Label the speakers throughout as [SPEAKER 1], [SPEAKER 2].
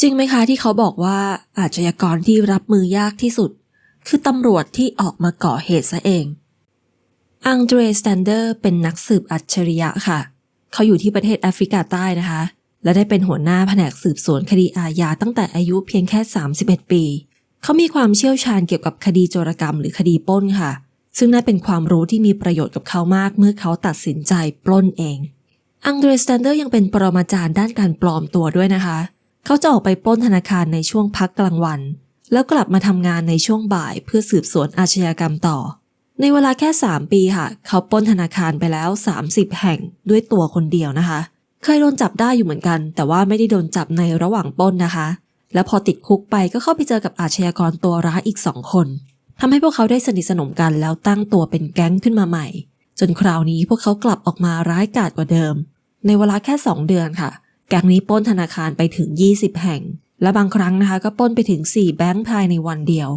[SPEAKER 1] จริงไหมคะที่เขาบอกว่าอาชญากรที่รับมือยากที่สุด คือตำรวจที่ออกมาก่อเหตุซะเอง อังเดรสแตนเดอร์เป็นนักสืบอัจฉริยะค่ะ เขาอยู่ที่ประเทศแอฟริกาใต้นะคะ และได้เป็นหัวหน้าแผนกสืบสวนคดีอาญาตั้งแต่อายุเพียงแค่ 31 ปี เขามีความเชี่ยวชาญเกี่ยวกับคดีโจรกรรมหรือคดีปล้นค่ะ ซึ่งนั่นเป็นความรู้ที่มีประโยชน์กับเขามากเมื่อเขาตัดสินใจปล้นเอง อังเดรสแตนเดอร์ยังเป็นปรมาจารย์ด้านการปลอมตัวด้วยนะคะเขาจะออกไปปล้นธนาคารในช่วงพักกลางวัน แล้วกลับมาทำงานในช่วงบ่ายเพื่อสืบสวนอาชญากรรมต่อ ในเวลาแค่ 3 ปีค่ะ เขาปล้นธนาคารไปแล้ว 30 แห่งด้วยตัวคนเดียวนะคะ เคยโดนจับได้อยู่เหมือนกัน แต่ว่าไม่ได้โดนจับในระหว่างปล้นนะคะ แล้วพอติดคุกไปก็เข้าไปเจอกับอาชญากรตัวร้ายอีกสองคนทำให้พวกเขาได้สนิทสนมกันแล้วตั้งตัวเป็นแก๊งขึ้นมาใหม่ จนคราวนี้พวกเขากลับออกมาร้ายกาจกว่าเดิม ในเวลาแค่ 2 เดือนค่ะ แก๊งนี้ป้นธนาคารไปถึง 20 แห่ง และบางครั้งนะคะก็ป้นไปถึง 4 แบงค์ภายในวันเดียว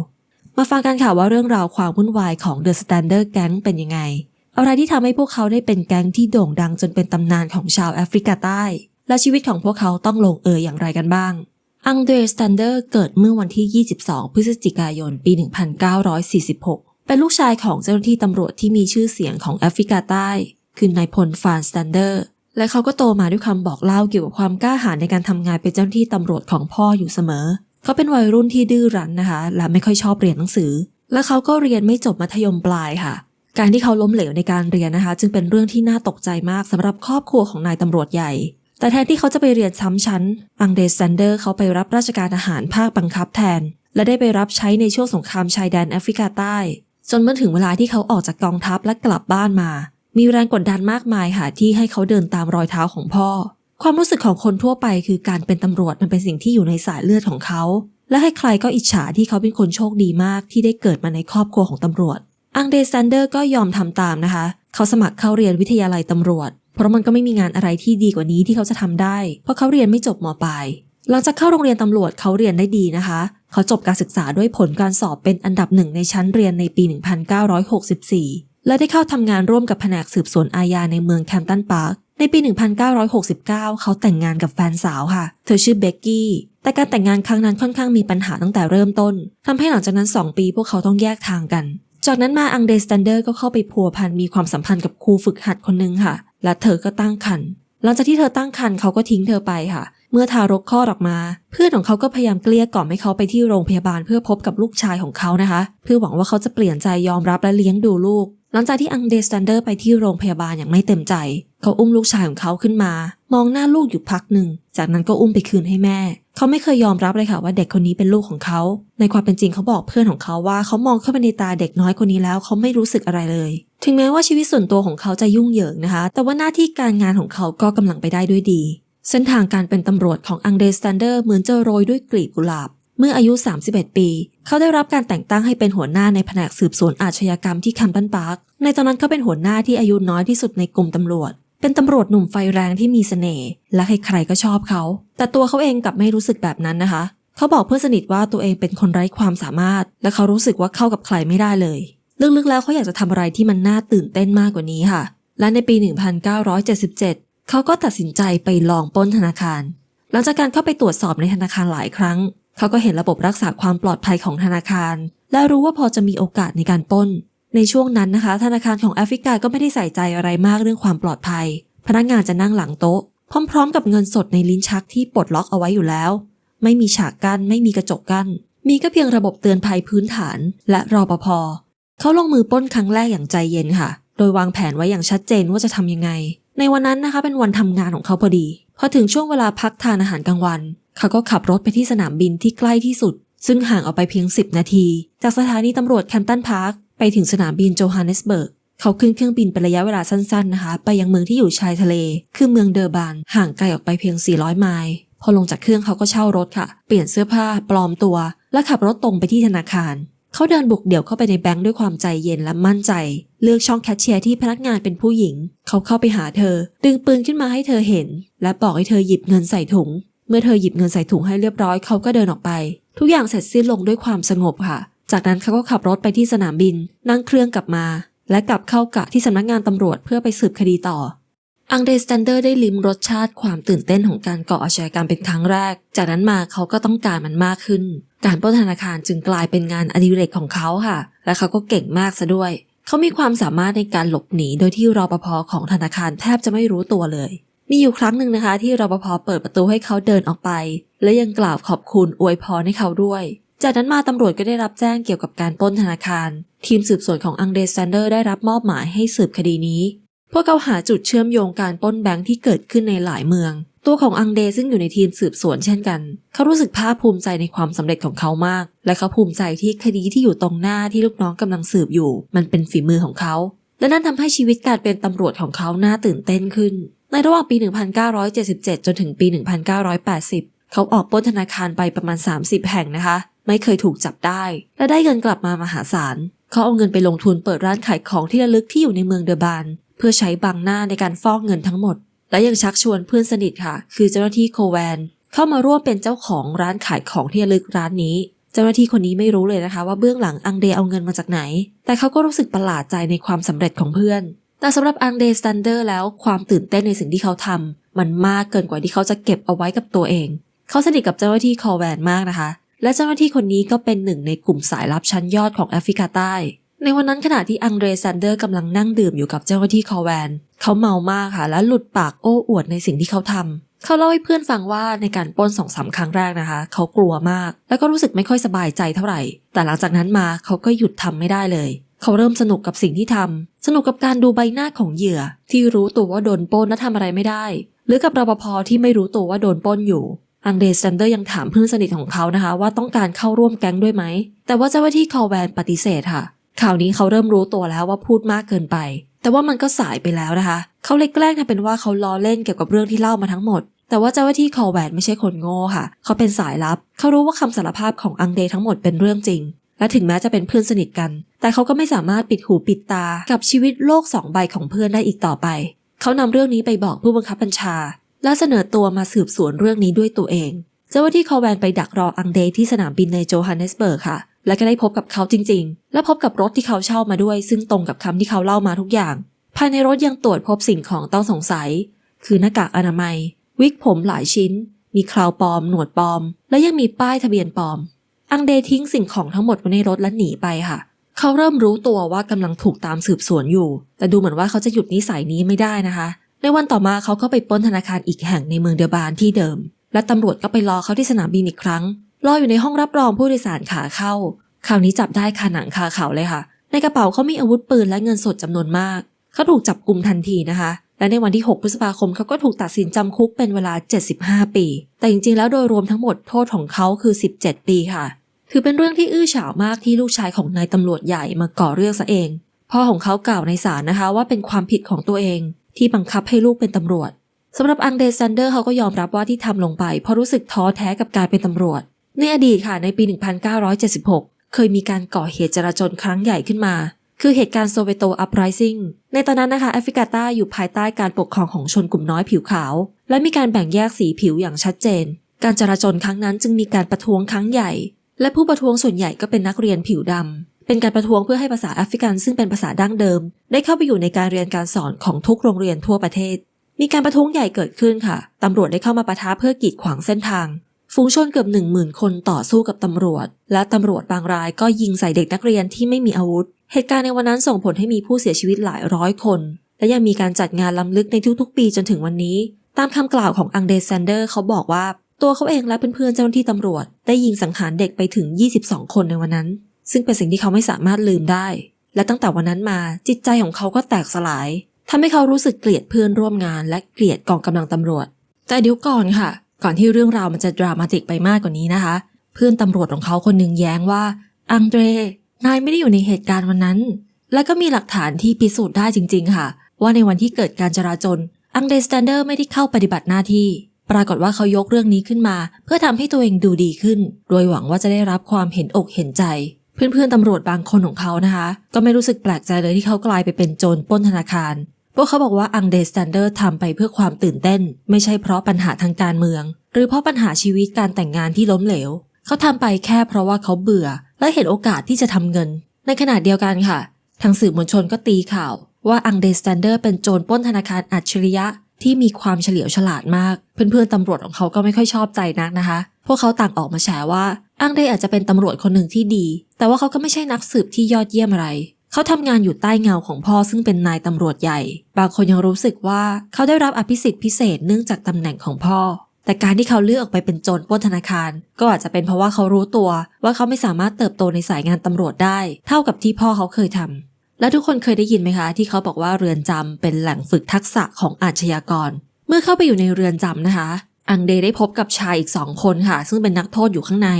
[SPEAKER 1] มาฟังกันค่ะว่าเรื่องราวความวุ่นวายของ The Standard Gang เป็นยังไง อะไรที่ทำให้พวกเขาได้เป็นแก๊งที่โด่งดังจนเป็นตำนานของชาวแอฟริกาใต้ และชีวิตของพวกเขาต้องลงเอยอย่างไรกันบ้าง อังเดรสแตนเดอร์เกิดเมื่อวันที่ 22 พฤศจิกายน ปี 1946 เป็นลูกชายของเจ้าหน้าที่ตำรวจที่มีชื่อเสียงของแอฟริกาใต้ คือนายพลฟานสแตนเดอร์ และเขาก็โตมาด้วยคำบอกเล่าเกี่ยวกับความกล้าหาญในการทำงานเป็นเจ้าหน้าที่ตำรวจของพ่ออยู่เสมอ เขาเป็นวัยรุ่นที่ดื้อรั้นนะคะ และไม่ค่อยชอบเรียนหนังสือ และเขาก็เรียนไม่จบมัธยมปลายค่ะ การที่เขาล้มเหลวในการเรียนนะคะ จึงเป็นเรื่องที่น่าตกใจมากสำหรับครอบครัวของนายตำรวจใหญ่ แต่แทนที่เขาจะไปเรียนซ้ำชั้นอังเดสแซนเดอร์เขาไปรับราชการทหารภาคบังคับแทน และได้ไปรับใช้ในช่วงสงครามชายแดนแอฟริกาใต้ จนเมื่อถึงเวลาที่เขาออกจากกองทัพและกลับบ้านมา มีแรงกดดันมากมายค่ะที่ให้เขาเดินตามรอยเท้าของพ่อ ความรู้สึกของคนทั่วไปคือการเป็นตำรวจมันเป็นสิ่งที่อยู่ในสายเลือดของเขา และให้ใครก็อิจฉาที่เขาเป็นคนโชคดีมากที่ได้เกิดมาในครอบครัวของตำรวจ อังเดซันเดอร์ก็ยอมทำตามนะคะ เขาสมัครเข้าเรียนวิทยาลัยตำรวจ เพราะมันก็ไม่มีงานอะไรที่ดีกว่านี้ที่เขาจะทำได้ เพราะเขาเรียนไม่จบมปลายหลังจากเข้าโรงเรียนตำรวจเขาเรียนได้ดีนะคะ เขาจบการศึกษาด้วยผลการสอบเป็นอันดับหนึ่งในชั้นเรียนในปี 1964 และได้เข้าทำงานร่วมกับแผนกสืบสวนอาญาในเมืองแคมป์ตันพาร์คในปี 1969 เขาแต่งงานกับแฟนสาวค่ะ เธอชื่อเบกกี้ แต่การแต่งงานครั้งนั้นค่อนข้างมีปัญหาตั้งแต่เริ่มต้นทำให้หลังจากนั้น 2 ปีพวกเขาต้องแยกทางกัน จากนั้นมาอังเดสแตนเดอร์ก็เข้าไปพัวพันมีความสัมพันธ์กับครูฝึกหัดคนหนึ่งค่ะ และเธอก็ตั้งครรภ์ หลังจากที่เธอตั้งครรภ์เขาก็ทิ้งเธอไปค่ะ เมื่อทารกคลอดออกมา เพื่อนของเขาก็พยายามเกลี้ยกล่อมให้เขาไปที่โรงพยาบาลเพื่อพบกับลูกชายของเขานะคะ เพื่อหวังว่าเขาจะเปลี่ยนใจยอมรับและเลี้ยงดูลูก หลังจากที่อังเดสแตนเดอร์ไปที่โรงพยาบาลอย่างไม่เต็มใจ เขาอุ้มลูกชายของเขาขึ้นมา มองหน้าลูกอยู่พักหนึ่ง จากนั้นก็อุ้มไปคืนให้แม่ เขาไม่เคยยอมรับเลยค่ะว่าเด็กคนนี้เป็นลูกของเขา ในความเป็นจริงเขาบอกเพื่อนของเขาว่าเขามองเข้าไปในตาเด็กน้อยคนนี้แล้วเขาไม่รู้สึกอะไรเลย ถึงแม้ว่าชีวิตส่วนตัวของเขาจะยุ่งเหยิงนะคะ แต่ว่าหน้าที่การงานของเขาก็กำลังไปได้ด้วยดี เส้นทางการเป็นตำรวจของอังเดสแตนเดอร์เหมือนจะโรยด้วยกลีบกุหลาบ เมื่ออายุ 31 ปี เขาได้รับการแต่งตั้งให้เป็นหัวหน้าในแผนกสืบสวนอาชญากรรมที่แคมปันพาร์ค ในตอนนั้นเขาเป็นหัวหน้าที่อายุน้อยที่สุดในกลุ่มตำรวจ เป็นตำรวจหนุ่มไฟแรงที่มีเสน่ห์และใครๆก็ชอบเขา แต่ตัวเขาเองกลับไม่รู้สึกแบบนั้นนะคะ เขาบอกเพื่อนสนิทว่าตัวเองเป็นคนไร้ความสามารถ และเขารู้สึกว่าเข้ากับใครไม่ได้เลย ลึกๆแล้วเขาอยากจะทำอะไรที่มันน่าตื่นเต้นมากกว่านี้ค่ะ และในปี 1977 เขาก็ตัดสินใจไปลองปล้นธนาคารหลังจากการเข้าไปตรวจสอบในธนาคารหลายครั้ง เขาก็เห็นระบบรักษาความปลอดภัยของธนาคาร และรู้ว่าพอจะมีโอกาสในการป้น ในช่วงนั้นนะคะ ธนาคารของแอฟริกาก็ไม่ได้ใส่ใจอะไรมากเรื่องความปลอดภัย พนักงานจะนั่งหลังโต๊ะ พร้อม ๆ กับเงินสดในลิ้นชักที่ปลดล็อกเอาไว้อยู่แล้ว ไม่มีฉากกัน้นไม่มีกระจกกัน้น มีก็เพียงระบบเตือนภัยพื้นฐาน และรอปภเขาลงมือป้นครั้งแรกอย่างใจเย็นค่ะ โดยวางแผนไว้อย่างชัดเจนว่าจะทำยังไง ในวันนั้นนะคะเป็นวันทำงานของเขาพอดี พอถึงช่วงเวลาพักทานอาหารกลางวัน เขาก็ขับรถไปที่สนามบินที่ใกล้ที่สุด ซึ่งห่างออกไปเพียง 10 นาที จากสถานีตำรวจแคมป์ตันพาร์คไปถึงสนามบินโจฮันเนสเบิร์กเขาขึ้นเครื่องบินเป็นระยะเวลาสั้นๆนะคะ ไปยังเมืองที่อยู่ชายทะเล คือเมืองเดอร์บาน ห่างไกลออกไปเพียง 400 ไมล์พอลงจากเครื่องเขาก็เช่ารถค่ะ เปลี่ยนเสื้อผ้าปลอมตัว และขับรถตรงไปที่ธนาคาร เขาเดินบุกเดี่ยวเข้าไปในแบงค์ด้วยความใจเย็นและมั่นใจ เลือกช่องแคชเชียร์ที่พนักงานเป็นผู้หญิง เขาเข้าไปหาเธอ ดึงปืนขึ้นมาให้เธอเห็น และบอกให้เธอหยิบเงินใส่ถุง เมื่อเธอหยิบเงินใส่ถุงให้เรียบร้อยเขาก็เดินออกไป ทุกอย่างเสร็จสิ้นลงด้วยความสงบค่ะ จากนั้นเขาก็ขับรถไปที่สนามบิน นั่งเครื่องกลับมา และกลับเข้ากะที่สำนักงานตำรวจเพื่อไปสืบคดีต่ออังเดรสแตนเดอร์ได้ลิ้มรสชาติความตื่นเต้นของการก่ออาชญากรรมเป็นครั้งแรก จากนั้นมาเขาก็ต้องการมันมากขึ้น การปล้นธนาคารจึงกลายเป็นงานอดิเรกของเขาค่ะ และเขาก็เก่งมากซะด้วย เขามีความสามารถในการหลบหนีโดยที่รอปภของธนาคารแทบจะไม่รู้ตัวเลย มีอยู่ครั้งหนึ่งนะคะ ที่รปภเปิดประตูให้เขาเดินออกไป และยังกล่าวขอบคุณอวยพรให้เขาด้วยจากนั้นมาตำรวจก็ได้รับแจ้งเกี่ยวกับการปล้นธนาคาร ทีมสืบสวนของอังเดรสแตนเดอร์ได้รับมอบหมายให้สืบคดีนี้ พวกเขาหาจุดเชื่อมโยงการปล้นแบงค์ที่เกิดขึ้นในหลายเมือง ตัวของอังเดซึ่งอยู่ในทีมสืบสวนเช่นกัน เขารู้สึกภาคภูมิใจในความสำเร็จของเขามาก และเขาภูมิใจที่คดีที่อยู่ตรงหน้าที่ลูกน้องกำลังสืบอยู่ มันเป็นฝีมือของเขา และนั่นทำให้ชีวิตการเป็นตำรวจของเขาน่าตื่นเต้นขึ้น ในระหว่างปี 1977 จนถึงปี 1980 เขาออกปล้นธนาคารไปประมาณ 30 แห่งนะคะ ไม่เคยถูกจับได้ และได้เงินกลับมามหาศาล เขาเอาเงินไปลงทุนเปิดร้านขายของที่ระลึกที่อยู่ในเมืองเดอะบาน เพื่อใช้บังหน้าในการฟอกเงินทั้งหมด และยังชักชวนเพื่อนสนิทค่ะ คือเจ้าหน้าที่โคแวน เข้ามาร่วมเป็นเจ้าของร้านขายของที่ระลึกร้านนี้เจ้าหน้าที่คนนี้ไม่รู้เลยนะคะว่าเบื้องหลังอังเดเอาเงินมาจากไหน แต่เขาก็รู้สึกประหลาดใจในความสำเร็จของเพื่อน แต่สำหรับอังเดสตันเดอร์แล้วความตื่นเต้นในสิ่งที่เขาทำมันมากเกินกว่าที่เขาจะเก็บเอาไว้กับตัวเอง เขาสนิทกับเจ้าหน้าที่คอแวนมากนะคะ และเจ้าหน้าที่คนนี้ก็เป็นหนึ่งในกลุ่มสายลับชั้นยอดของแอฟริกาใต้ ในวันนั้นขณะที่อังเดรซันเดอร์กำลังนั่งดื่มอยู่กับเจ้าหน้าที่คอแวน เขาเมามากค่ะ และหลุดปากโอ้อวดในสิ่งที่เขาทำเขาเล่าให้เพื่อนฟังว่าในการปล้นสองสามครั้งแรกนะคะ เขากลัวมาก แล้วก็รู้สึกไม่ค่อยสบายใจเท่าไหร่ แต่หลังจากนั้นมาเขาก็หยุดทำไม่ได้เลย เขาเริ่มสนุกกับสิ่งที่ทำสนุกกับการดูใบหน้าของเหยื่อ ที่รู้ตัวว่าโดนปล้นและทำอะไรไม่ได้ หรือกับรปภที่ไม่รู้ตัวว่าโดนปล้นอยู่ อังเดรซันเดอร์ยังถามเพื่อนสนิทของเขานะคะ ว่าต้องการเข้าร่วมแก๊งด้วยไหม แต่ว่าเจ้าหน้าที่คอแวนปฏิเสธค่ะข่าวนี้เขาเริ่มรู้ตัวแล้วว่าพูดมากเกินไป แต่ว่ามันก็สายไปแล้วนะคะ เขาเลยแกล้งทำเป็นว่าเขาล้อเล่นเกี่ยวกับเรื่องที่เล่ามาทั้งหมด แต่ว่าเจ้าหน้าที่คอแวนไม่ใช่คนโง่ค่ะ เขาเป็นสายลับ เขารู้ว่าคำสารภาพของอังเดทั้งหมดเป็นเรื่องจริง และถึงแม้จะเป็นเพื่อนสนิทกัน แต่เขาก็ไม่สามารถปิดหูปิดตากับชีวิตโลกสองใบของเพื่อนได้อีกต่อไป เขานำเรื่องนี้ไปบอกผู้บังคับบัญชา และเสนอตัวมาสืบสวนเรื่องนี้ด้วยตัวเองเจ้าหน้าที่คอแวนไปดักรออังเดย์ที่สนามบินในโจฮันเนสเบิร์กค่ะ และก็ได้พบกับเขาจริง ๆ และพบกับรถที่เขาเช่ามาด้วย ซึ่งตรงกับคำที่เขาเล่ามาทุกอย่าง ภายในรถยังตรวจพบสิ่งของต้องสงสัย คือหน้ากากอนามัย วิกผมหลายชิ้น มีคราวปลอม หนวดปลอม และยังมีป้ายทะเบียนปลอม อังเดทิ้งสิ่งของทั้งหมดไว้ในรถและหนีไปค่ะ เขาเริ่มรู้ตัวว่ากำลังถูกตามสืบสวนอยู่ แต่ดูเหมือนว่าเขาจะหยุดนิสัยนี้ไม่ได้นะคะ ในวันต่อมาเขาก็ไปปล้นธนาคารอีกแห่งในเมืองเดอบานที่เดิม และตำรวจก็ไปรอเขาที่สนามบินอีกครั้ง รออยู่ในห้องรับรองผู้โดยสารขาเข้า คราวนี้จับได้คาหนังคาเขาเลยค่ะ ในกระเป๋าเขามีอาวุธปืนและเงินสดจำนวนมาก เขาถูกจับกลุ่มทันทีนะคะและในวันที่ 6 พฤษภาคมเขาก็ถูกตัดสินจำคุกเป็นเวลา 75 ปี แต่จริงๆ แล้วโดยรวมทั้งหมดโทษของเขาคือ 17 ปีค่ะ ถือเป็นเรื่องที่อื้อฉาวมากที่ลูกชายของนายตำรวจใหญ่มาก่อเรื่องซะเอง พ่อของเขากล่าวในศาลนะคะว่าเป็นความผิดของตัวเอง ที่บังคับให้ลูกเป็นตำรวจสำหรับอังเดซันเดอร์เขาก็ยอมรับว่าที่ทำลงไป เพราะรู้สึกท้อแท้กับการเป็นตำรวจ ในอดีตค่ะในปี 1976 เคยมีการก่อเหตุจราจนครั้งใหญ่ขึ้นมา คือเหตุการณ์โซเวโตอัปไรซิงในตอนนั้นนะคะแอฟริกาใต้อยู่ภายใต้การปกครองของชนกลุ่มน้อยผิวขาว และมีการแบ่งแยกสีผิวอย่างชัดเจน การจราจนครั้งนั้นจึงมีการประท้วงครั้งใหญ่ และผู้ประท้วงส่วนใหญ่ก็เป็นนักเรียนผิวดำ เป็นการประท้วงเพื่อให้ภาษาแอฟริกันซึ่งเป็นภาษาดั้งเดิม ได้เข้าไปอยู่ในการเรียนการสอนของทุกโรงเรียนทั่วประเทศ มีการประท้วงใหญ่เกิดขึ้นค่ะ ตำรวจได้เข้ามาปะทะเพื่อกีดขวางเส้นทาง ฝูงชนเกือบหนึ่งหมื่นคนต่อสู้กับตำรวจ และตำรวจบางรายก็ยิงใส่เด็กนักเรียนที่ไม่มีอาวุธ เหตุการณ์ในวันนั้นส่งผลให้มีผู้เสียชีวิตหลายร้อยคน และยังมีการจัดงานล้ำลึกในทุกๆ ปีจนถึงวันนี้ ตามคำกล่าวของอังเดซันเดอร์เขาบอกว่า ตัวเขาเองและเพื่อนๆเจ้าหน้าที่ตำรวจ ได้ยิงสังหารเด็กไปถึง 22 คนในวันนั้น ซึ่งเป็นสิ่งที่เขาไม่สามารถลืมได้ และตั้งแต่วันนั้นมาจิตใจของเขาก็แตกสลายทำให้เขารู้สึกเกลียดเพื่อนร่วมงาน และเกลียดกองกำลังตำรวจ แต่เดี๋ยวก่อนค่ะ ก่อนที่เรื่องราวมันจะดรามาติกไปมากกว่านี้นะคะ เพื่อนตำรวจของเขาคนหนึ่งแย้งว่า อังเดร นายไม่ได้อยู่ในเหตุการณ์วันนั้น และก็มีหลักฐานที่พิสูจน์ได้จริง ๆ ค่ะ ว่าในวันที่เกิดการจราจนอังเดรสแตนเดอร์ไม่ได้เข้าปฏิบัติหน้าที่ ปรากฏว่าเขายกเรื่องนี้ขึ้นมา เพื่อทำให้ตัวเองดูดีขึ้น โดยหวังว่าจะได้รับความเห็นอกเห็นใจ เพื่อนๆตำรวจบางคนของเขานะคะ ก็ไม่รู้สึกแปลกใจเลยที่เขากลายไปเป็นโจรปล้นธนาคารพวกเขาบอกว่าอังเดสแตนเดอร์ทำไปเพื่อความตื่นเต้น ไม่ใช่เพราะปัญหาทางการเมือง หรือเพราะปัญหาชีวิตการแต่งงานที่ล้มเหลว เขาทำไปแค่เพราะว่าเขาเบื่อ และเห็นโอกาสที่จะทำเงิน ในขณะเดียวกันค่ะ ทางสื่อมวลชนก็ตีข่าว ว่าอังเดสแตนเดอร์เป็นโจรปล้นธนาคารอัจฉริยะ ที่มีความเฉลียวฉลาดมาก เพื่อนๆตำรวจของเขาก็ไม่ค่อยชอบใจนักนะคะ พวกเขาต่างออกมาแฉว่าอังเดอาจจะเป็นตำรวจคนหนึ่งที่ดี แต่ว่าเขาก็ไม่ใช่นักสืบที่ยอดเยี่ยมอะไร เขาทำงานอยู่ใต้เงาของพ่อซึ่งเป็นนายตำรวจใหญ่ บางคนยังรู้สึกว่าเขาได้รับอภิสิทธิ์พิเศษเนื่องจากตำแหน่งของพ่อ แต่การที่เขาเลือกออกไปเป็นโจรปล้นธนาคาร ก็อาจจะเป็นเพราะว่าเขารู้ตัว ว่าเขาไม่สามารถเติบโตในสายงานตำรวจได้ เท่ากับที่พ่อเขาเคยทำ และทุกคนเคยได้ยินไหมคะ ที่เขาบอกว่าเรือนจำเป็นแหล่งฝึกทักษะของอาชญากร เมื่อเข้าไปอยู่ในเรือนจำนะคะ อังเดได้พบกับชายอีกสองคนค่ะ ซึ่งเป็นนักโทษอยู่ข้างใน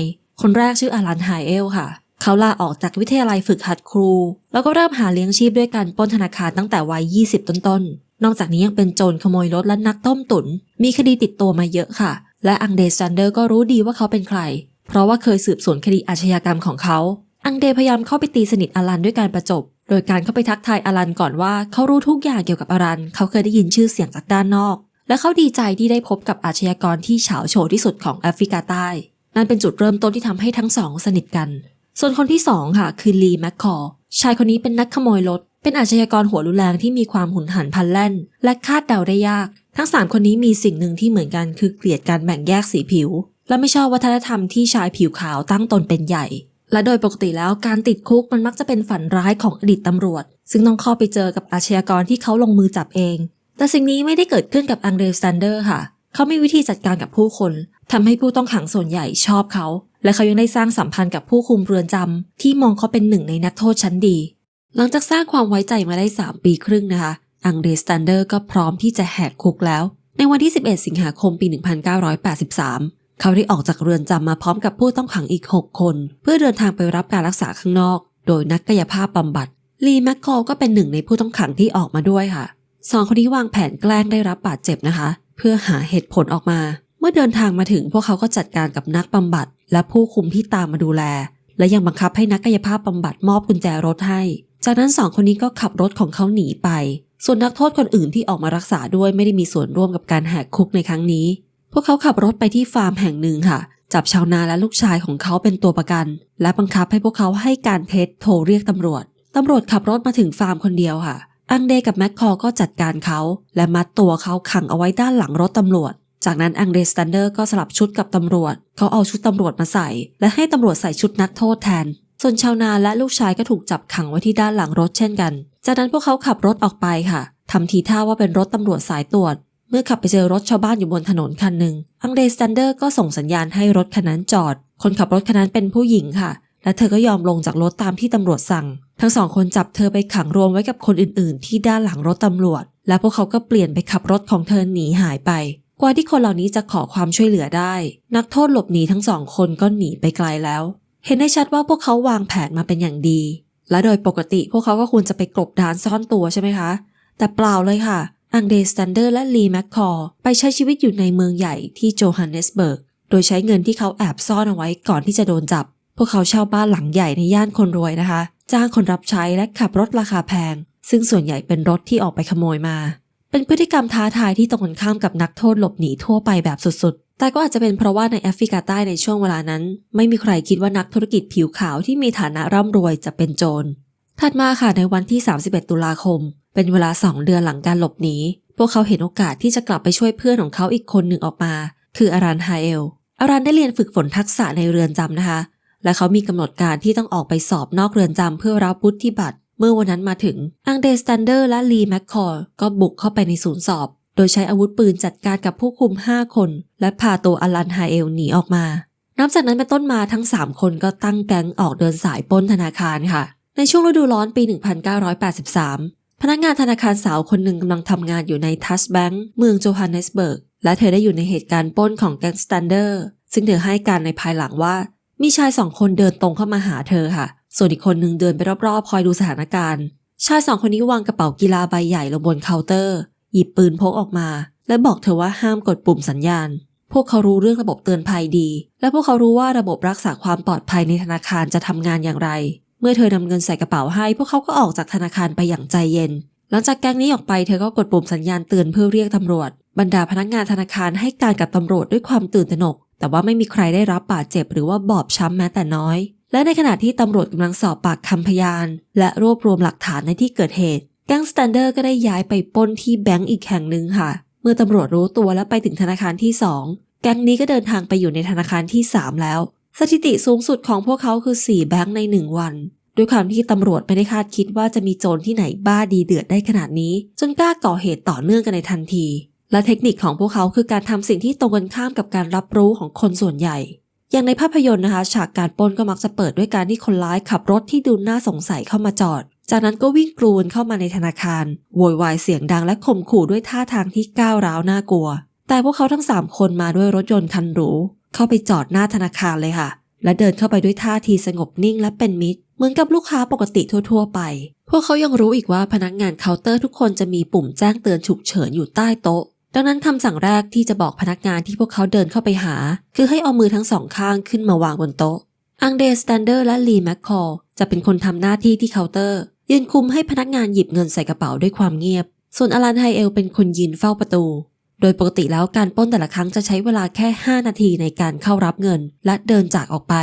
[SPEAKER 1] คนแรกชื่ออารันไฮเอลค่ะ เขาลาออกจากวิทยาลัยฝึกหัดครู แล้วก็เริ่มหาเลี้ยงชีพด้วยการปล้นธนาคารตั้งแต่วัย 20 ต้นๆ นอกจากนี้ยังเป็นโจรขโมยรถและนักต้มตุนมีคดีติดตัวมาเยอะค่ะ และอังเดซันเดอร์ก็รู้ดีว่าเขาเป็นใคร เพราะว่าเคยสืบสวนคดีอาชญากรรมของเขา อังเดพยายามเข้าไปตีสนิทอลันด้วยการประจบ โดยการเข้าไปทักทายอลันก่อนว่าเขารู้ทุกอย่างเกี่ยวกับอลัน เขาเคยได้ยินชื่อเสียงจากด้านนอก และเขาดีใจที่ได้พบกับอาชญากรที่เฉาโฉที่สุดของแอฟริกาใต้ นั่นเป็นจุดเริ่มต้นที่ทำให้ทั้งสองสนิทกัน ส่วนคนที่สองค่ะคือลีแมคคอร์ชายคนนี้เป็นนักขโมยรถ เป็นอาชญากรหัวรุนแรงที่มีความหุนหันพลันแล่น และคาดเดาได้ยาก ทั้งสามคนนี้มีสิ่งหนึ่งที่เหมือนกันคือเกลียดการแบ่งแยกสีผิว และไม่ชอบวัฒนธรรมที่ชายผิวขาวตั้งตนเป็นใหญ่ และโดยปกติแล้วการติดคุกมันมักจะเป็นฝันร้ายของอดีตตำรวจ ซึ่งต้องเข้าไปเจอกับอาชญากรที่เขาลงมือจับเอง แต่สิ่งนี้ไม่ได้เกิดขึ้นกับอังเดรสแตนเดอร์ค่ะ เขามีวิธีจัดการกับผู้คนทำให้ผู้ต้องขังส่วนใหญ่ชอบเขา และเขายังได้สร้างสัมพันธ์กับผู้คุมเรือนจำที่มองเขาเป็นหนึ่งในนักโทษชั้นดี หลังจากสร้างความไว้ใจมาได้ 3 ปีครึ่งนะคะ อังเดรสแตนเดอร์ก็พร้อมที่จะแหกคุกแล้ว ในวันที่ 11 สิงหาคม ปี 1983 เขาได้ออกจากเรือนจำมาพร้อมกับผู้ต้องขังอีก 6 คน เพื่อเดินทางไปรับการรักษาข้างนอก โดยนักกายภาพบำบัดลีแมคคอลก็เป็นหนึ่งในผู้ต้องขังที่ออกมาด้วยค่ะสองคนนี้วางแผนแกล้งได้รับบาดเจ็บนะคะ เพื่อหาเหตุผลออกมา เมื่อเดินทางมาถึงพวกเขาก็จัดการกับนักบำบัดและผู้คุมที่ตามมาดูแล และยังบังคับให้นักกายภาพบำบัดมอบกุญแจรถให้ จากนั้นสองคนนี้ก็ขับรถของเขาหนีไป ส่วนนักโทษคนอื่นที่ออกมารักษาด้วยไม่ได้มีส่วนร่วมกับการแหกคุกในครั้งนี้ พวกเขาขับรถไปที่ฟาร์มแห่งหนึ่งค่ะ จับชาวนาและลูกชายของเขาเป็นตัวประกัน และบังคับให้พวกเขาให้การเท็จโทรเรียกตำรวจ ตำรวจขับรถมาถึงฟาร์มคนเดียวค่ะ อังเดกับแมคคอร์ก็จัดการเขา และมัดตัวเขาขังเอาไว้ด้านหลังรถตำรวจ จากนั้นอังเดสตันเดอร์ก็สลับชุดกับตำรวจ เขาเอาชุดตำรวจมาใส่ และให้ตำรวจใส่ชุดนักโทษแทน ส่วนชาวนาและลูกชายก็ถูกจับขังไว้ที่ด้านหลังรถเช่นกัน จากนั้นพวกเขาขับรถออกไปค่ะทำทีท่าว่าเป็นรถตำรวจสายตรวจ เมื่อขับไปเจอรถชาวบ้านอยู่บนถนนคันหนึ่ง อังเดสตันเดอร์ก็ส่งสัญญาณให้รถคันนั้นจอด คนขับรถคันนั้นเป็นผู้หญิงค่ะ และเธอก็ยอมลงจากรถตามที่ตำรวจสั่ง ทั้งสองคนจับเธอไปขังรวมไว้กับคนอื่นๆ ที่ด้านหลังรถตำรวจ และพวกเขาก็เปลี่ยนไปขับรถของเธอหนีหายไป กว่าที่คนเหล่านี้จะขอความช่วยเหลือได้ นักโทษหลบหนีทั้งสองคนก็หนีไปไกลแล้ว เห็นได้ชัดว่าพวกเขาวางแผนมาเป็นอย่างดี และโดยปกติพวกเขาก็ควรจะไปกลบดานซ่อนตัวใช่ไหมคะ แต่เปล่าเลยค่ะ อังเดสแตนเดอร์และลีแมคคอร์ไปใช้ชีวิตอยู่ในเมืองใหญ่ที่โจฮันเนสเบิร์ก โดยใช้เงินที่เขาแอบซ่อนเอาไว้ก่อนที่จะโดนจับ พวกเขาเช่าบ้านหลังใหญ่ในย่านคนรวยนะคะ จ้างคนรับใช้และขับรถราคาแพง ซึ่งส่วนใหญ่เป็นรถที่ออกไปขโมยมา เป็นพฤติกรรมท้าทายที่ตรงกันข้ามกับนักโทษหลบหนีทั่วไปแบบสุดๆ แต่ก็อาจจะเป็นเพราะว่าในแอฟริกาใต้ในช่วงเวลานั้น ไม่มีใครคิดว่านักธุรกิจผิวขาวที่มีฐานะร่ำรวยจะเป็นโจร ถัดมาค่ะในวันที่ 31 ตุลาคม เป็นเวลา 2 เดือนหลังการหลบหนี พวกเขาเห็นโอกาสที่จะกลับไปช่วยเพื่อนของเขาอีกคนหนึ่งออกมา คืออารันไฮเอล อารันได้เรียนฝึกฝนทักษะในเรือนจำนะคะ และเขามีกำหนดการที่ต้องออกไปสอบนอกเรือนจำเพื่อรับวุฒิบัตร เมื่อวันนั้นมาถึง อังเดสตันเดอร์และลีแมคคอร์ก็บุกเข้าไปในศูนย์สอบ โดยใช้อาวุธปืนจัดการกับผู้คุม 5 คน และพาตัวอารันไฮเอลหนีออกมา นับจากนั้นเป็นต้นมาทั้ง 3 คนก็ตั้งแก๊งออกเดินสายปล้นธนาคารค่ะ ในช่วงฤดูร้อนปี 1983 พนักงานธนาคารสาวคนหนึ่งกำลังทำงานอยู่ในทัสแบงค์เมืองโจฮันเนสเบิร์ก และเธอได้อยู่ในเหตุการณ์ปล้นของแก๊งสแตนเดอร์ ซึ่งเธอให้การในภายหลังว่า มีชายสองคนเดินตรงเข้ามาหาเธอค่ะ ส่วนอีกคนหนึ่งเดินไปรอบๆ คอยดูสถานการณ์ ชายสองคนนี้วางกระเป๋ากีฬาใบใหญ่ลงบนเคาน์เตอร์ หยิบปืนพกออกมา และบอกเธอว่าห้ามกดปุ่มสัญญาณพวกเขารู้เรื่องระบบเตือนภัยดี และพวกเขารู้ว่าระบบรักษาความปลอดภัยในธนาคารจะทำงานอย่างไร เมื่อเธอนำเงินใส่กระเป๋าให้ พวกเขาก็ออกจากธนาคารไปอย่างใจเย็น หลังจากแก๊งนี้ออกไปเธอก็กดปุ่มสัญญาณเตือนเพื่อเรียกตำรวจ บรรดาพนักงานธนาคารให้การกับตำรวจด้วยความตื่นตระหนก แต่ว่าไม่มีใครได้รับบาดเจ็บหรือว่าบอบช้ำแม้แต่น้อย และในขณะที่ตำรวจกำลังสอบปากคำพยาน และรวบรวมหลักฐานในที่เกิดเหตุ แก๊งสแตนเดอร์ก็ได้ย้ายไปปล้นที่แบงก์อีกแห่งหนึ่งค่ะ เมื่อตำรวจรู้ตัวและไปถึงธนาคารที่ 2 แก๊งนี้ก็เดินทางไปอยู่ในธนาคารที่ 3 แล้ว สถิติสูงสุดของพวกเขาคือ 4 แบงก์ใน 1 วัน ด้วยความที่ตำรวจไม่ได้คาดคิดว่าจะมีโจรที่ไหนบ้าดีเดือดได้ขนาดนี้ จนกล้าก่อเหตุต่อเนื่องกันในทันที และเทคนิคของพวกเขาคือการทำสิ่งที่ตรงกันข้ามกับการรับรู้ของคนส่วนใหญ่ อย่างในภาพยนตร์นะคะ ฉากการปล้นก็มักจะเปิดด้วยการที่คนร้ายขับรถที่ดูน่าสงสัยเข้ามาจอด จากนั้นก็วิ่งกรูนเข้ามาในธนาคารโวยวายเสียงดังและข่มขู่ด้วยท่าทางที่ก้าวร้าวน่ากลัว แต่พวกเขาทั้ง 3 คนมาด้วยรถยนต์คันหรู เข้าไปจอดหน้าธนาคารเลยค่ะ และเดินเข้าไปด้วยท่าทีสงบนิ่งและเป็นมิตร เหมือนกับลูกค้าปกติทั่ว ๆ ไป พวกเขายังรู้อีกว่าพนักงานเคาน์เตอร์ทุกคนจะมีปุ่มแจ้งเตือนฉุกเฉินอยู่ใต้โต๊ะ ดังนั้นคำสั่งแรกที่จะบอกพนักงานที่พวกเขาเดินเข้าไปหา คือให้เอามือทั้งสองข้างขึ้นมาวางบนโต๊ะ อังเดสแตนเดอร์และลีแมคคอลจะเป็นคนทำหน้าที่ที่เคาน์เตอร์ ยืนคุมให้พนักงานหยิบเงินใส่กระเป๋าด้วยความเงียบ ส่วนอลันไฮเอลเป็นคนยืนเฝ้าประตู โดยปกติแล้วการปล้นแต่ละครั้งจะใช้เวลาแค่ 5 นาทีในการเข้ารับเงิน และเดินจากออกไป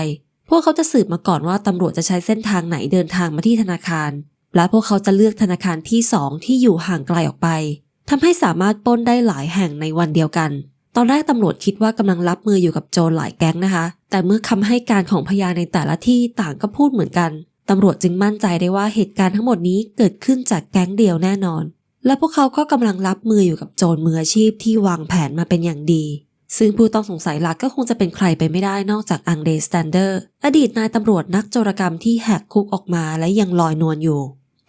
[SPEAKER 1] พวกเขาจะสืบมาก่อนว่าตำรวจจะใช้เส้นทางไหนเดินทางมาที่ธนาคาร และพวกเขาจะเลือกธนาคารที่ 2 ที่อยู่ห่างไกลออกไปทำให้สามารถปล้นได้หลายแห่งในวันเดียวกัน ตอนแรกตำรวจคิดว่ากำลังรับมืออยู่กับโจรหลายแก๊งนะคะ แต่เมื่อคำให้การของพยานในแต่ละที่ต่างก็พูดเหมือนกันตำรวจจึงมั่นใจได้ว่าเหตุการณ์ทั้งหมดนี้เกิดขึ้นจากแก๊งเดียวแน่นอน และพวกเขาก็กำลังรับมืออยู่กับโจรมืออาชีพที่วางแผนมาเป็นอย่างดี ซึ่งผู้ต้องสงสัยหลักก็คงจะเป็นใครไปไม่ได้นอกจากอังเดสแตนเดอร์อดีตนายตำรวจนักโจรกรรมที่แหกคุกออกมาและยังลอยนวลอยู่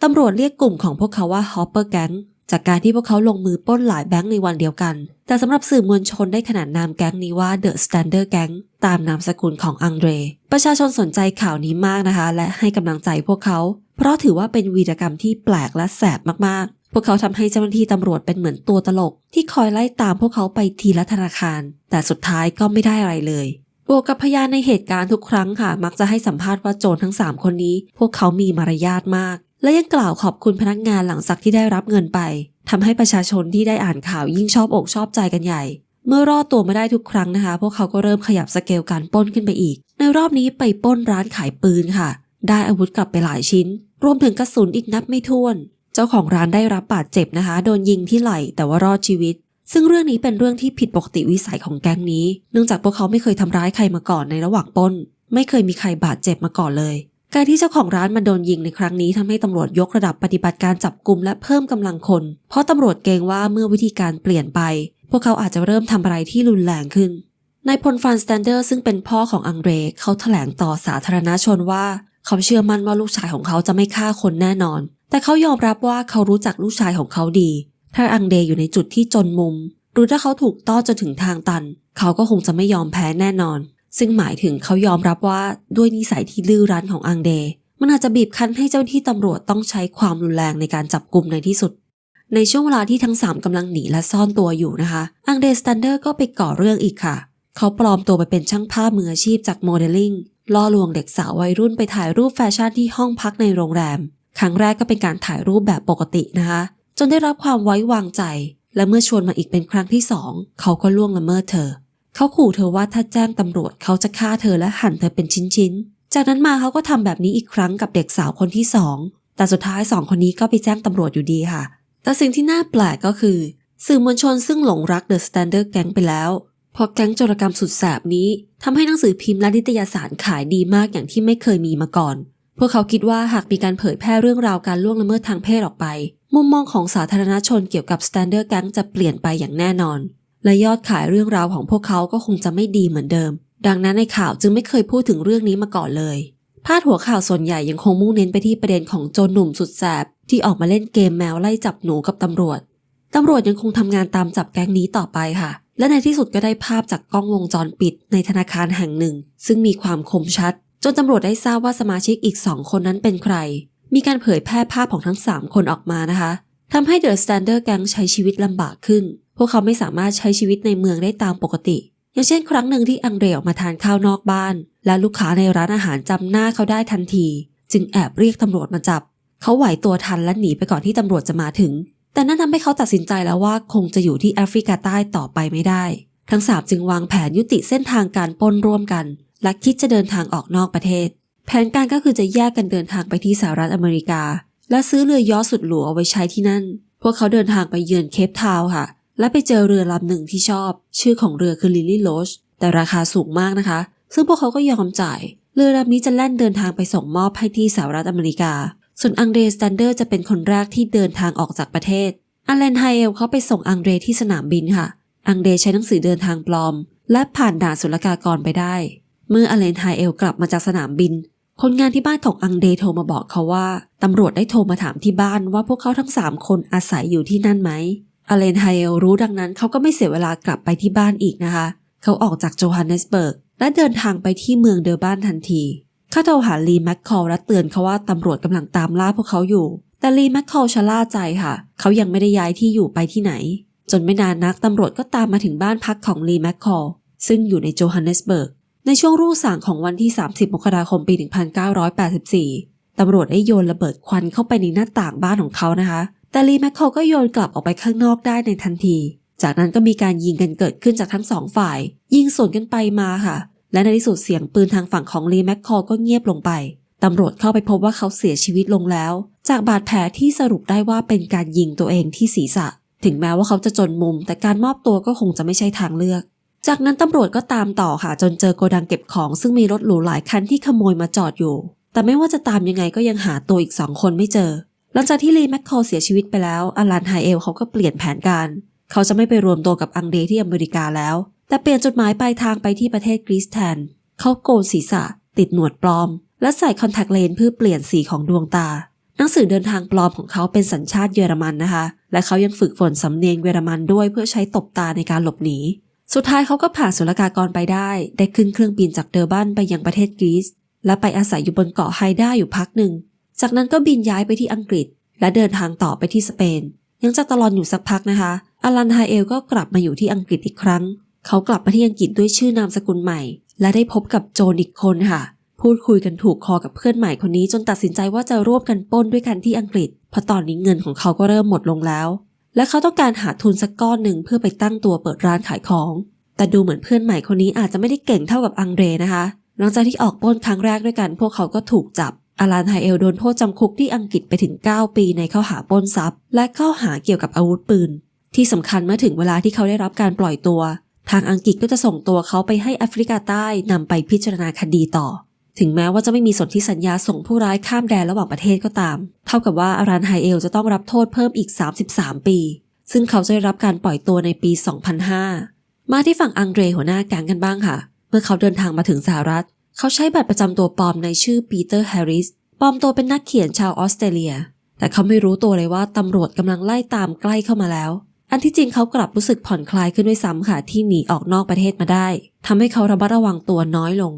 [SPEAKER 1] ตำรวจเรียกกลุ่มของพวกเขาว่าฮอปเปอร์แก๊งจากการที่พวกเขาลงมือปล้นหลายแบงค์ในวันเดียวกัน แต่สำหรับสื่อมวลชนได้ขนานนามแก๊งนี้ว่า The Standard Gang ตามนามสกุลของอังเดร ประชาชนสนใจข่าวนี้มากนะคะ และให้กำลังใจพวกเขา เพราะถือว่าเป็นวีรกรรมที่แปลกและแสบมาก พวกเขาทำให้เจ้าหน้าที่ตำรวจเป็นเหมือนตัวตลก ที่คอยไล่ตามพวกเขาไปทีละธนาคาร แต่สุดท้ายก็ไม่ได้อะไรเลยบวกกับพยานในเหตุการณ์ทุกครั้งค่ะ มักจะให้สัมภาษณ์ว่าโจรทั้ง 3 คนนี้ พวกเขามีมารยาทมาก และยังกล่าวขอบคุณพนักงานหลังจากที่ได้รับเงินไปทำให้ประชาชนที่ได้อ่านข่าวยิ่งชอบอกชอบใจกันใหญ่ เมื่อรอดตัวมาได้ทุกครั้งนะคะ พวกเขาก็เริ่มขยับสเกลการป้นขึ้นไปอีก ในรอบนี้ไปป้นร้านขายปืนค่ะ ได้อาวุธกลับไปหลายชิ้น รวมถึงกระสุนอีกนับไม่ถ้วน เจ้าของร้านได้รับบาดเจ็บนะคะ โดนยิงที่ไหล่แต่ว่ารอดชีวิต ซึ่งเรื่องนี้เป็นเรื่องที่ผิดปกติวิสัยของแก๊งนี้ เนื่องจากพวกเขาไม่เคยทำร้ายใครมาก่อนในระหว่างปล้น ไม่เคยมีใครบาดเจ็บมาก่อนเลย การที่เจ้าของร้านมาโดนยิงในครั้งนี้ทำให้ตำรวจยกระดับปฏิบัติการจับกลุ่มและเพิ่มกำลังคน เพราะตำรวจเกรงว่าเมื่อวิธีการเปลี่ยนไป พวกเขาอาจจะเริ่มทำอะไรที่รุนแรงขึ้นนายพลฟานสแตนเดอร์ซึ่งเป็นพ่อของอังเดรเขาแถลงต่อสาธารณชนว่า เขาเชื่อมั่นว่าลูกชายของเขาจะไม่ฆ่าคนแน่นอน แต่เขายอมรับว่าเขารู้จักลูกชายของเขาดี ถ้าอังเดอยู่ในจุดที่จนมุม หรือถ้าเขาถูกต้อจนถึงทางตัน เขาก็คงจะไม่ยอมแพ้แน่นอน ซึ่งหมายถึงเขายอมรับว่าด้วยนิสัยที่ลื้อรั้นของอังเด มันอาจจะบีบคั้นให้เจ้าที่ตำรวจต้องใช้ความรุนแรงในการจับกลุ่มในที่สุด ในช่วงเวลาที่ทั้ง 3กำลังหนีและซ่อนตัวอยู่นะคะ อังเดสตันเดอร์ก็ไปก่อเรื่องอีกค่ะ เขาปลอมตัวไปเป็นช่างภาพมืออาชีพจากโมเดลลิ่งล่อลวงเด็กสาววัยรุ่นไปถ่ายรูปแฟชั่นที่ห้องพักในโรงแรม ครั้งแรกก็เป็นการถ่ายรูปแบบปกตินะคะ จนได้รับความไว้วางใจ และเมื่อชวนมาอีกเป็นครั้งที่สองเขาก็ล่วงละเมิดเธอ เขาขู่เธอว่าถ้าแจ้งตำรวจเขาจะฆ่าเธอและหั่นเธอเป็นชิ้นๆ จากนั้นมาเขาก็ทำแบบนี้อีกครั้งกับเด็กสาวคนที่สองแต่สุดท้ายสองคนนี้ก็ไปแจ้งตำรวจอยู่ดีค่ะ แต่สิ่งที่น่าแปลกก็คือ สื่อมวลชนซึ่งหลงรักเดอะสแตนเดอร์แก๊งไปแล้วพอแก๊งโจรกรรมสุดแสบนี้ทำให้หนังสือพิมพ์และนิตยสารขายดีมากอย่างที่ไม่เคยมีมาก่อน พวกเขาคิดว่าหากมีการเผยแพร่เรื่องราวการล่วงละเมิดทางเพศออกไป มุมมองของสาธารณชนเกี่ยวกับสแตนเดอร์แก๊งจะเปลี่ยนไปอย่างแน่นอน และยอดขายเรื่องราวของพวกเขาก็คงจะไม่ดีเหมือนเดิม ดังนั้นในข่าวจึงไม่เคยพูดถึงเรื่องนี้มาก่อนเลยพาดหัวข่าวส่วนใหญ่ยังคงมุ่งเน้นไปที่ประเด็นของโจรหนุ่มสุดแสบที่ออกมาเล่นเกมแมวไล่จับหนูกับตำรวจตำรวจยังคงทำงานตามจับแก๊งนี้ต่อไปค่ะ และในที่สุดก็ได้ภาพจากกล้องวงจรปิดในธนาคารแห่งหนึ่ง ซึ่งมีความคมชัด จนตำรวจได้ทราบว่าสมาชิกอีกสองคนนั้นเป็นใคร มีการเผยแพร่ภาพของทั้ง 3 คนออกมานะคะทำให้เดอะสแตนเดอร์แก๊งใช้ชีวิตลำบากขึ้น พวกเขาไม่สามารถใช้ชีวิตในเมืองได้ตามปกติ อย่างเช่น ครั้งหนึ่งที่อังเดรออกมาทานข้าวนอกบ้าน และลูกค้าในร้านอาหารจำหน้าเขาได้ทันที จึงแอบเรียกตำรวจมาจับ เขาไหวตัวทันและหนีไปก่อนที่ตำรวจจะมาถึง แต่นั่นทำให้เขาตัดสินใจแล้วว่าคงจะอยู่ที่แอฟริกาใต้ต่อไปไม่ได้ ทั้งสามจึงวางแผนยุติเส้นทางการปล้นร่วมกัน และคิดจะเดินทางออกนอกประเทศ แผนการก็คือจะแยกกันเดินทางไปที่สหรัฐอเมริกา และซื้อเรือยอชต์สุดหรูเอาไว้ใช้ที่นั่น พวกเขาเดินทางไปเยือนเคปทาวค่ะ และไปเจอเรือลำหนึ่งที่ชอบ ชื่อของเรือคือลิลลี่โรชแต่ราคาสูงมากนะคะ ซึ่งพวกเขาก็ยอมจ่าย เรือลำนี้จะแล่นเดินทางไปส่งมอบให้ที่สหรัฐอเมริกา ส่วนอังเดรสแตนเดอร์จะเป็นคนแรกที่เดินทางออกจากประเทศอเลนไฮเอลเขาไปส่งอังเดรที่สนามบินค่ะ อังเดรใช้หนังสือเดินทางปลอม และผ่านด่านศุลกากรไปได้ เมื่ออเลนไฮเอลกลับมาจากสนามบิน คนงานที่บ้านของอังเดโทรมาบอกเขาว่าตำรวจได้โทรมาถามที่บ้านว่าพวกเขาทั้งสามคนอาศัยอยู่ที่นั่นไหมอเลนไฮเอลรู้ดังนั้นเขาก็ไม่เสียเวลากลับไปที่บ้านอีกนะคะ เขาออกจากโจฮันเนสเบิร์กและเดินทางไปที่เมืองเดอร์บ้านทันทีเขาโทรหาลีแมคคอลและเตือนเขาว่าตำรวจกำลังตามล่าพวกเขาอยู่ แต่ลีแมคคอลชะล่าใจค่ะ เขายังไม่ได้ย้ายที่อยู่ไปที่ไหน จนไม่นานนักตำรวจก็ตามมาถึงบ้านพักของลีแมคคอลซึ่งอยู่ในโจฮันเนสเบิร์ก ในช่วงรุ่งสางของวันที่ 30 มกราคมปี 1984 ตำรวจได้โยนระเบิดควันเข้าไปในหน้าต่างบ้านของเขานะคะ แต่ลีแมคคอก็โยนกลับออกไปข้างนอกได้ในทันที จากนั้นก็มีการยิงกันเกิดขึ้นจากทั้งสองฝ่าย ยิงสวนกันไปมาค่ะ และในที่สุดเสียงปืนทางฝั่งของลีแมคคอก็เงียบลงไป ตำรวจเข้าไปพบว่าเขาเสียชีวิตลงแล้ว จากบาดแผลที่สรุปได้ว่าเป็นการยิงตัวเองที่ศีรษะ ถึงแม้ว่าเขาจะจนมุม แต่การมอบตัวก็คงจะไม่ใช่ทางเลือก จากนั้นตำรวจก็ตามต่อค่ะ จนเจอโกดังเก็บของซึ่งมีรถหรูหลายคันที่ขโมยมาจอดอยู่ แต่ไม่ว่าจะตามยังไงก็ยังหาตัวอีกสองคนไม่เจอ หลังจากที่ลีแมคคอลเสียชีวิตไปแล้วอลันไฮเอลเขาก็เปลี่ยนแผนการ เขาจะไม่ไปรวมตัวกับอังเดที่อเมริกาแล้ว แต่เปลี่ยนจดหมายปลายทางไปที่ประเทศกรีซแทน เขาโกนศีรษะ ติดหนวดปลอม และใส่คอนแทคเลนส์เพื่อเปลี่ยนสีของดวงตา หนังสือเดินทางปลอมของเขาเป็นสัญชาติเยอรมันนะคะ และเขายังฝึกฝนสำเนียงเยอรมันด้วยเพื่อใช้ตบตาในการหลบหนี สุดท้ายเขาก็ผ่านศุลกากรไปได้ ได้ขึ้นเครื่องบินจากเดอร์บันไปยังประเทศกรีซ และไปอาศัยอยู่บนเกาะไฮด้าอยู่พักหนึ่ง จากนั้นก็บินย้ายไปที่อังกฤษ และเดินทางต่อไปที่สเปน ยังจะตลอดอยู่สักพักนะคะอลันไฮเอลก็กลับมาอยู่ที่อังกฤษอีกครั้ง เขากลับมาที่อังกฤษด้วยชื่อนามสกุลใหม่ และได้พบกับโจนอีกคนค่ะ พูดคุยกันถูกคอกับเพื่อนใหม่คนนี้จนตัดสินใจว่าจะร่วมกันป้นด้วยกันที่อังกฤษ เพราะตอนนี้เงินของเขาก็เริ่มหมดลงแล้ว และเขาต้องการหาทุนสักก้อนหนึ่งเพื่อไปตั้งตัวเปิดร้านขายของ แต่ดูเหมือนเพื่อนใหม่คนนี้อาจจะไม่ได้เก่งเท่ากับอังเดรนะคะ หลังจากที่ออกปล้นครั้งแรกด้วยกัน พวกเขาก็ถูกจับอาลานไฮเอลโดนโทษจำคุกที่อังกฤษไปถึง 9 ปีในข้อหาปล้นทรัพย์ และข้อหาเกี่ยวกับอาวุธปืน ที่สำคัญเมื่อถึงเวลาที่เขาได้รับการปล่อยตัว ทางอังกฤษก็จะส่งตัวเขาไปให้แอฟริกาใต้นำไปพิจารณาคดีต่อ ถึงแม้ว่าจะไม่มีสนธิสัญญาส่งผู้ร้ายข้ามแดนระหว่างประเทศก็ตาม เท่ากับว่าอารันไฮเอลจะต้องรับโทษเพิ่มอีก 33 ปี ซึ่งเขาจะได้รับการปล่อยตัวในปี 2005 มาที่ฝั่งอังเดรหัวหน้าแก๊งกันบ้างค่ะ เมื่อเขาเดินทางมาถึงสหรัฐ เขาใช้บัตรประจำตัวปลอมในชื่อปีเตอร์แฮร์ริสปลอมตัวเป็นนักเขียนชาวออสเตรเลีย แต่เขาไม่รู้ตัวเลยว่าตำรวจกำลังไล่ตามใกล้เข้ามาแล้วอันที่จริงเขากลับรู้สึกผ่อนคลายขึ้นด้วยซ้ำค่ะที่หนีออกนอกประเทศมาได้ทำให้เขาระมัดระวังตัวน้อยลง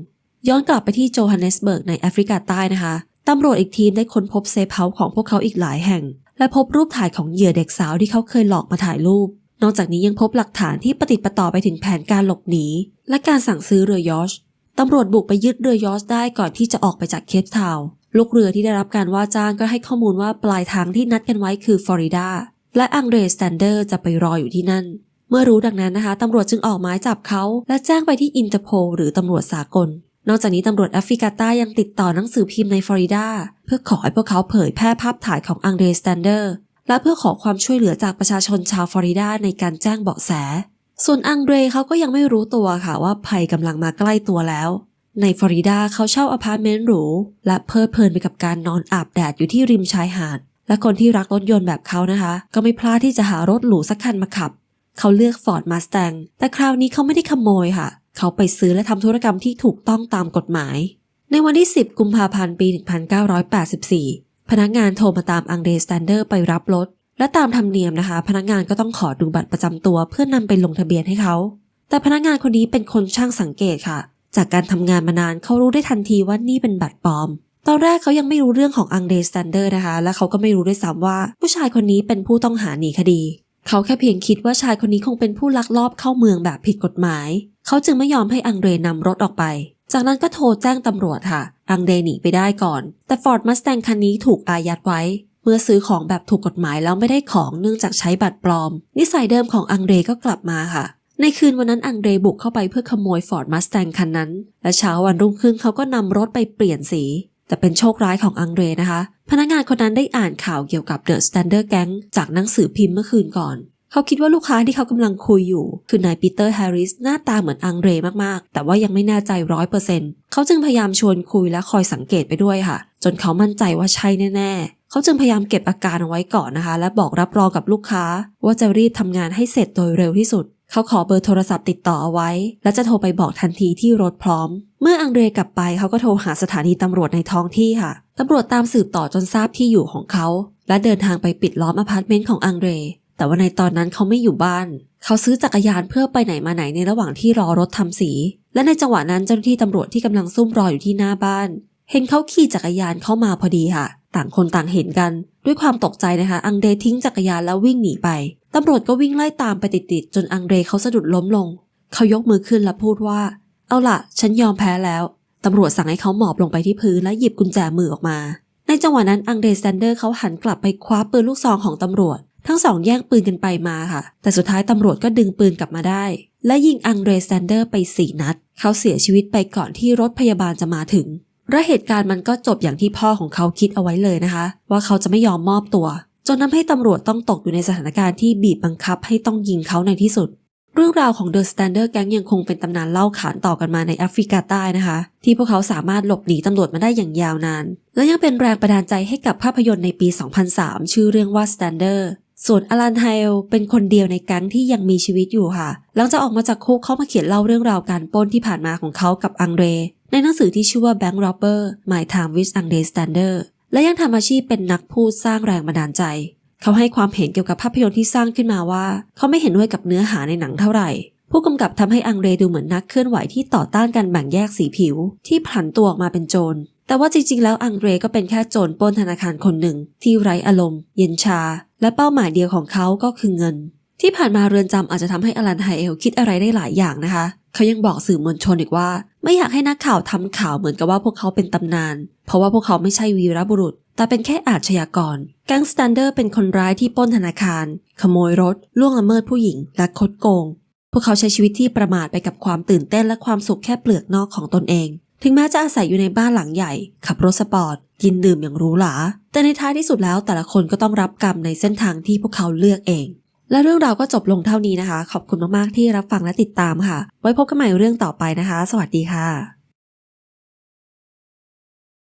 [SPEAKER 1] ย้อนกลับไปที่โจฮันเนสเบิร์กในแอฟริกาใต้นะคะตำรวจอีกทีมได้ค้นพบเซฟเฮาส์ของพวกเขาอีกหลายแห่ง และพบรูปถ่ายของเหยื่อเด็กสาวที่เขาเคยหลอกมาถ่ายรูป นอกจากนี้ยังพบหลักฐานที่ปฏิดปะต่อไปถึงแผนการหลบหนี และการสั่งซื้อเรือยอชตำรวจบุกไปยึดเรือยอชได้ก่อนที่จะออกไปจากเคปทาวน์ลูกเรือที่ได้รับการว่าจ้างก็ให้ข้อมูลว่าปลายทางที่นัดกันไว้คือฟลอริดาและอังเดรสแตนเดอร์จะไปรออยู่ที่นั่น เมื่อรู้ดังนั้นนะคะตำรวจจึงออกหมายจับเขา และแจ้งไปที่อินเตอร์โพลหรือตำรวจสากล นอกจากนี้ตำรวจแอฟริกาใต้ยังติดต่อหนังสือพิมพ์ในฟลอริดาเพื่อขอให้พวกเขาเผยแพร่ภาพถ่ายของอังเดรสแตนเดอร์และเพื่อขอความช่วยเหลือจากประชาชนชาวฟลอริดาในการแจ้งเบาะแส ส่วนอังเดรเขาก็ยังไม่รู้ตัวค่ะว่าภัยกำลังมาใกล้ตัวแล้ว ในฟลอริดาเขาเช่าอพาร์ตเมนต์หรูและเพลิดเพลินไปกับการนอนอาบแดดอยู่ที่ริมชายหาด และคนที่รักรถยนต์แบบเขานะคะ ก็ไม่พลาดที่จะหารถหรูสักคันมาขับ เขาเลือก Ford Mustang แต่คราวนี้เขาไม่ได้ขโมยค่ะ เขาไปซื้อและทำธุรกรรมที่ถูกต้องตามกฎหมาย ในวันที่ 10 กุมภาพันธ์ปี 1984 พนักงานโทรมาตามอังเดสแตนเดอร์ไปรับรถ และตามธรรมเนียมนะคะ พนักงานก็ต้องขอดูบัตรประจำตัวเพื่อนำไปลงทะเบียนให้เขา แต่พนักงานคนนี้เป็นคนช่างสังเกตค่ะ จากการทำงานมานานเขารู้ได้ทันทีว่านี่เป็นบัตรปลอมตอนแรกเขายังไม่รู้เรื่องของอังเดสแตนเดอร์นะคะ และเขาก็ไม่รู้ด้วยซ้ำว่า ผู้ชายคนนี้เป็นผู้ต้องหาหนีคดี เขาแค่เพียงคิดว่าชายคนนี้คงเป็นผู้ลักลอบเข้าเมืองแบบผิดกฎหมาย เขาจึงไม่ยอมให้อังเดรนำรถออกไป จากนั้นก็โทรแจ้งตำรวจค่ะ อังเดรหนีไปได้ก่อน แต่ฟอร์ดมัสแตงคันนี้ถูกอายัดไว้ เมื่อซื้อของแบบถูกกฎหมายแล้วไม่ได้ของเนื่องจากใช้บัตรปลอม นิสัยเดิมของอังเดรก็กลับมาค่ะในคืนวันนั้นอังเดรบุกเข้าไปเพื่อขโมยฟอร์ดมัสแตงคันนั้น และเช้าวันรุ่งขึ้นเขาก็นำรถไปเปลี่ยนสี แต่เป็นโชคร้ายของอังเดรนะคะ พนักงานคนนั้นได้อ่านข่าวเกี่ยวกับเดอะสแตนเดอร์แก๊งจากหนังสือพิมพ์เมื่อคืนก่อน เขาคิดว่าลูกค้าที่เขากำลังคุยอยู่ คือนายปีเตอร์แฮร์ริสหน้าตาเหมือนอังเรมากๆ แต่ว่ายังไม่แน่ใจร้อยเปอร์เซ็นต์เขาจึงพยายามชวนคุยและคอยสังเกตไปด้วยค่ะ จนเขามั่นใจว่าใช่แน่ๆ เขาจึงพยายามเก็บอาการเอาไว้ก่อนนะคะ และบอกรับรองกับลูกค้า ว่าจะรีบทำงานให้เสร็จโดยเร็วที่สุด เขาขอเบอร์โทรศัพท์ติดต่อเอาไว้ และจะโทรไปบอกทันทีที่รถพร้อม เมื่ออังเรกลับไปเขาก็โทรหาสถานีตำรวจในท้องที่ค่ะตำรวจตามสืบต่อจนทราบที่อยู่ของเขาและเดินทางไปปิดล้อมอพาร์ตเมนต์ของอังเร แต่ว่าในตอนนั้นเขาไม่อยู่บ้าน เขาซื้อจักรยานเพื่อไปไหนมาไหนในระหว่างที่รอรถทำสี และในจังหวะนั้นเจ้าหน้าที่ตำรวจที่กำลังซุ่มรออยู่ที่หน้าบ้าน เห็นเขาขี่จักรยานเข้ามาพอดีค่ะ ต่างคนต่างเห็นกัน ด้วยความตกใจนะคะ อังเดทิ้งจักรยานแล้ววิ่งหนีไปตำรวจก็วิ่งไล่ตามไปติดๆจนอังเดเขาสะดุดล้มลง เขายกมือขึ้นและพูดว่า เอาล่ะ ฉันยอมแพ้แล้วตำรวจสั่งให้เขาหมอบลงไปที่พื้นและหยิบกุญแจมือออกมา ในจังหวะนั้นอังเดสแตนเดอร์เขาหันกลับไปคว้าปืนลูกซองของตำรวจ ทั้งสองแย่งปืนกันไปมาค่ะ แต่สุดท้ายตำรวจก็ดึงปืนกลับมาได้ และยิงอังเดรสแตนเดอร์ไปสี่นัด เขาเสียชีวิตไปก่อนที่รถพยาบาลจะมาถึงและเหตุการณ์มันก็จบอย่างที่พ่อของเขาคิดเอาไว้เลยนะคะ ว่าเขาจะไม่ยอมมอบตัว จนทำให้ตำรวจต้องตกอยู่ในสถานการณ์ที่บีบบังคับให้ต้องยิงเขาในที่สุด เรื่องราวของ The Standard Gang ยังคงเป็นตำนานเล่าขานต่อกันมาในแอฟริกาใต้นะคะ ที่พวกเขาสามารถหลบหนีตำรวจมาได้อย่างยาวนาน และยังเป็นแรงบันดาลใจให้กับภาพยนตร์ในปี 2003 ชื่อเรื่องว่า Standard ส่วนอลันไฮลเป็นคนเดียวในแก๊งที่ยังมีชีวิตอยู่ค่ะ หลังจากออกมาจากคุกเขามาเขียนเล่าเรื่องราวการปล้นที่ผ่านมาของเขากับอังเดรในหนังสือที่ชื่อว่า Bank Robber My Time with a n g d r e Stander และยังทำอาชีพเป็นนักพูดสร้างแรงบันดาลใจ เขาให้ความเห็นเกี่ยวกับภาพยนตร์ที่สร้างขึ้นมาว่า เขาไม่เห็นด้วยกับเนื้อหาในหนังเท่าไหร่ ผู้กำกับทำให้อังเรดูเหมือนนักเคลื่อนไหวที่ต่อต้านการแบ่งแยกสีผิว ที่ผลันตัวออกมาเป็นโจร แต่ว่าจริงๆ แล้วอังเรก็เป็นแค่โจรปล้นธนาคารคนหนึ่ง ที่ไร้อารมณ์ เย็นชา และเป้าหมายเดียวของเขาก็คือเงิน ที่ผ่านมาเรือนจำอาจจะทำให้อลันไฮเอลคิดอะไรได้หลายอย่างนะคะ เขายังบอกสื่อมวลชนอีกว่า ไม่อยากให้นักข่าวทำข่าวเหมือนกับว่าพวกเขาเป็นตำนาน เพราะว่าพวกเขาไม่ใช่วีรบุรุษแต่เป็นแค่อาชญากร แก๊งสแตนเดอร์เป็นคนร้ายที่ปล้นธนาคาร ขโมยรถ ล่วงละเมิดผู้หญิง และคดโกง พวกเขาใช้ชีวิตที่ประมาทไปกับความตื่นเต้นและความสุขแค่เปลือกนอกของตนเอง ถึงแม้จะอาศัยอยู่ในบ้านหลังใหญ่ ขับรถสปอร์ต กินดื่มอย่างรู้หรา แต่ในท้ายที่สุดแล้วแต่ละคนก็ต้องรับกรรมในเส้นทางที่พวกเขาเลือกเอง และเรื่องราวก็จบลงเท่านี้นะคะ ขอบคุณมากๆที่รับฟังและติดตามค่ะ ไว้พบกันใหม่เรื่องต่อไปนะคะ สวัสดีค่ะ